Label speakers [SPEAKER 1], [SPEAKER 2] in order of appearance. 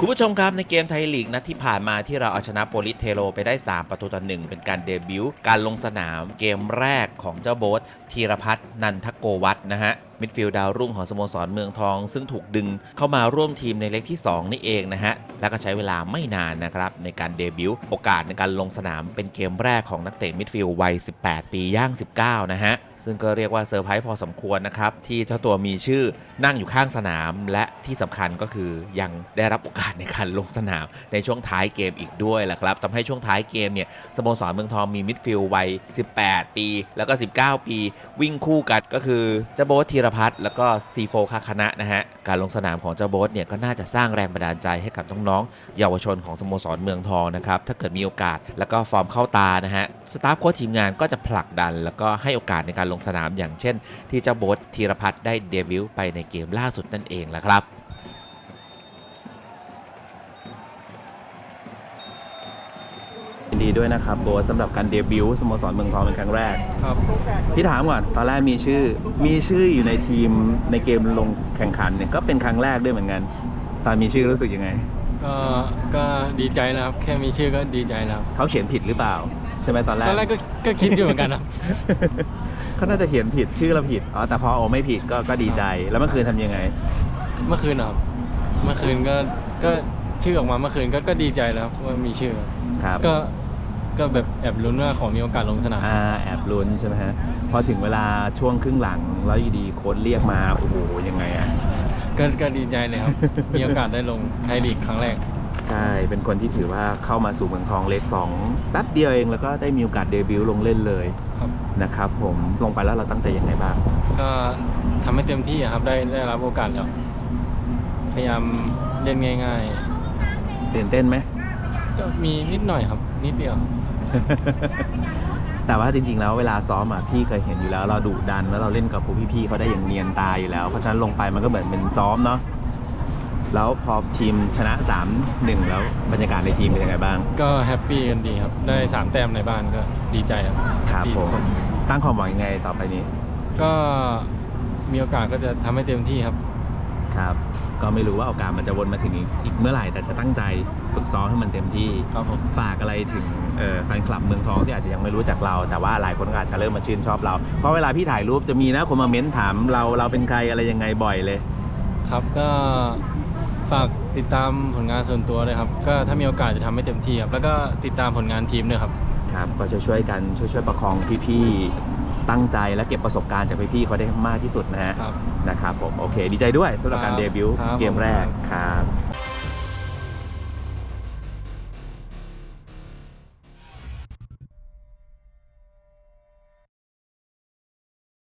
[SPEAKER 1] คุณผู้ชมครับในเกมไทยลีกนัดที่ผ่านมาที่เราเอาชนะโปลิสเทโรไปได้ 3 ประตูต่อหนึ่งเป็นการเดบิวต์การลงสนามเกมแรกของเจ้าโบ๊ทธีรพัฒน์นันทโกวัฒน์นะฮะมิดฟิลด์ดาวรุ่งของสโมสรเมืองทอง ซึ่งถูกดึงเข้ามาร่วมทีมในเล็กที่ 2 นี่เองนะฮะ แล้วก็ใช้เวลาไม่นานนะครับในการเดบิวต์โอกาสในการลงสนามเป็นเกมแรกของนักเตะมิดฟิลด์วัย 18 ปีย่าง 19 นะฮะ ซึ่งก็เรียกว่าเซอร์ไพรส์พอสมควรนะครับ ที่เจ้าตัวมีชื่อนั่งอยู่ข้างสนาม และที่สำคัญก็คือยังได้รับโอกาสในการลงสนามในช่วงท้ายเกมอีกด้วยแหละครับทำให้ช่วงท้ายเกมเนี่ยสโมสรเมืองทองมีมิดฟิลด์วัย 18 ปี แล้วก็ 19 ปี วิ่งคู่กันก็คือือเจ้าโบ๊ทธีรพัฒน์แล้วก็ซีโฟคาคณะนะฮะ การลงสนามของเจ้าโบ๊ทเนี่ยก็น่าจะสร้างแรงบันดาลใจให้กับน้องๆเยาวชนของสโมสรเมืองทองนะครับ ถ้าเกิดมีโอกาสแล้วก็ฟอร์มเข้าตานะฮะ สตาฟโค้ชทีมงานก็จะผลักดัน แล้วก็ให้โอกาสในการลงสนามอย่างเช่น ที่เจ้าโบ๊ทธีรพัฒน์ได้เดบิวต์ไปในเกมล่าสุดนั่นเองแหละครับ ดีด้วยนะครับโบทสำหรับการเดบิวต์สโมสรเมืองทองเป็นครั้งแรก
[SPEAKER 2] ครับ
[SPEAKER 1] พี่ถามก่อนตอนแรกมีชื่อมีชื่ออยู่ในทีมในเกมลงแข่งขันเนี่ยก็เป็นครั้งแรกด้วยเหมือนกัน ตอนมีชื่อรู้สึกยังไง
[SPEAKER 2] ก็ก็ดีใจนะครับ แค่มีชื่อก็ดีใจแล้ว
[SPEAKER 1] เขาเขียนผิดหรือเปล่า ใช่ไหมตอนแรก
[SPEAKER 2] ตอนแรกก็ก็คิดอยู่เหมือนกันนะ
[SPEAKER 1] เขาน่าจะเขียนผิดชื่อเราผิดอ๋อแต่พอโอไม่ผิดก็ก็ดีใจแล้วเมื่อคืนทำยังไง
[SPEAKER 2] เมื่อคืนนะครับเมื่อคืนก็ก็ชื่อออกมาเมื่อคืนก็ก็ดีใจแล้วว่ามีชื่อ
[SPEAKER 1] ครับ
[SPEAKER 2] ก็ ก็แบบแอบลุ้นว่าขอมีโอกาสลงสนาม
[SPEAKER 1] อ่าแอบลุ้นใช่ไหมฮะพอถึงเวลาช่วงครึ่งหลังแล้วอยู่ดีโค้ดเรียกมาโอ้โหยังไงอะ
[SPEAKER 2] ก็ก็ดีใจเลยครับ มีโอกาสได้ลงไทยลีกครั้งแรก
[SPEAKER 1] ใช่เป็นคนที่ถือว่าเข้ามาสู่เมืองทองเลขสองแป๊บเดียวเองแล้วก็ได้มีโอกาสเดบิวต์ลงเล่นเลย
[SPEAKER 2] ครับ
[SPEAKER 1] นะครับผมลงไปแล้วเราตั้งใจยังไงบ้าง
[SPEAKER 2] ก็ทำให้เต็มที่อะครับได้ได้รับโอกาสแล้ว พยายามเล่นง่าย
[SPEAKER 1] ตื่นเต้นไหม
[SPEAKER 2] ๆ ก็มีนิดหน่อยครับ นิดเดียว
[SPEAKER 1] แต่ว่าจริงๆ แล้วเวลาซ้อมอะพี่เคยเห็นอยู่แล้ว เราดุดันแล้วเราเล่นกับพวกพี่ๆเขาได้อย่างเนียนตาอยู่แล้ว เพราะฉะนั้นลงไปมันก็เหมือนเป็นซ้อมเนาะแล้วพอทีมชนะ 3-1 แล้วบรรยากาศในทีมเป็นยังไงบ้าง
[SPEAKER 2] ก็แฮปปี้กันดีครับ ได้สามแต้มในบ้านก็ดีใจครับ
[SPEAKER 1] ครับ
[SPEAKER 2] ดี
[SPEAKER 1] ผ
[SPEAKER 2] ทุก
[SPEAKER 1] ม
[SPEAKER 2] คน
[SPEAKER 1] ตั้งความหวังยังไงต่อไปนี้
[SPEAKER 2] ก็มีโอกาสก็จะทำให้เต็มที่ครับ
[SPEAKER 1] ครับ ก็ไม่รู้ว่าโอกาสมันจะวนมาถึงอีกเมื่อไหร่แต่จะตั้งใจฝึกซ้อมให้มันเต็มที่
[SPEAKER 2] ครับผม
[SPEAKER 1] ฝากอะไรถึงเอ่อแฟนคลับเมืองทองที่อาจจะยังไม่รู้จักเรา แต่ว่าหลายคนก็อาจจะเริ่มมาชื่นชอบเรา เพราะเวลาพี่ถ่ายรูปจะมีนะคนมาเม้นถามเราเราเป็นใครอะไรยังไงบ่อยเลย
[SPEAKER 2] ครับก็ฝากติดตามผลงานส่วนตัวเลยครับก็ถ้ามีโอกาสจะทำให้เต็มที่ครับแล้วก็ติดตามผลงานทีมด้วยครับ
[SPEAKER 1] ครับก็จะช่วยกันช่วยช่วยประคองพี่ๆ ตั้งใจและเก็บประสบการณ์จากพี่ๆเขาได้มากที่สุดนะฮะ
[SPEAKER 2] ครับ
[SPEAKER 1] นะครับผมโอเค ดีใจด้วยสำหรับการ
[SPEAKER 2] ครับ
[SPEAKER 1] เดบิวต์
[SPEAKER 2] ครับ
[SPEAKER 1] เกมแรก
[SPEAKER 2] ผม
[SPEAKER 1] ครับ